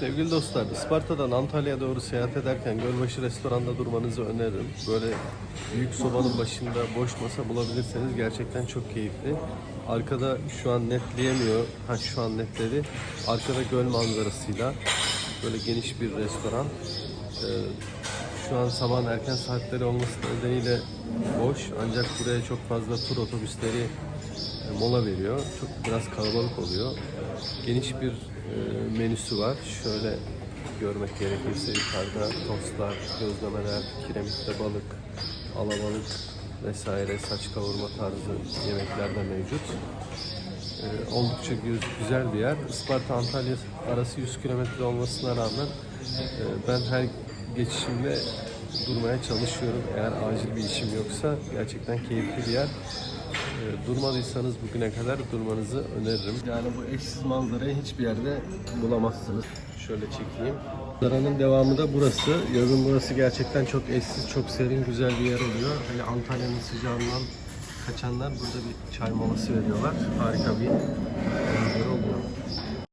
Sevgili dostlar, Isparta'dan Antalya'ya doğru seyahat ederken Gölbaşı restoranda durmanızı öneririm. Böyle büyük sobanın başında boş masa bulabilirseniz gerçekten çok keyifli. Arkada şu an netleyemiyor, ha şu an netledi. Arkada göl manzarasıyla böyle geniş bir restoran. Ee, şu an sabahın erken saatleri olması nedeniyle boş ancak buraya çok fazla tur otobüsleri mola veriyor. Çok biraz kalabalık oluyor. Geniş bir e, menüsü var. Şöyle görmek gerekirse yukarıda tostlar, gözlemeler, kiremitte balık, alabalık vesaire saç kavurma tarzı yemekler de mevcut. E, oldukça gü- güzel bir yer. Isparta Antalya arası 100 kilometre olmasına rağmen e, ben her geçişimde durmaya çalışıyorum. Eğer acil bir işim yoksa gerçekten keyifli bir yer. E, durmadıysanız bugüne kadar durmanızı öneririm. Yani bu eşsiz manzarayı hiçbir yerde bulamazsınız. Şöyle çekeyim. Manzaranın devamı da burası. Yazın burası gerçekten çok eşsiz, çok serin, güzel bir yer oluyor. Hani Antalya'nın sıcağından kaçanlar burada bir çay molası veriyorlar. Harika bir manzara oluyor.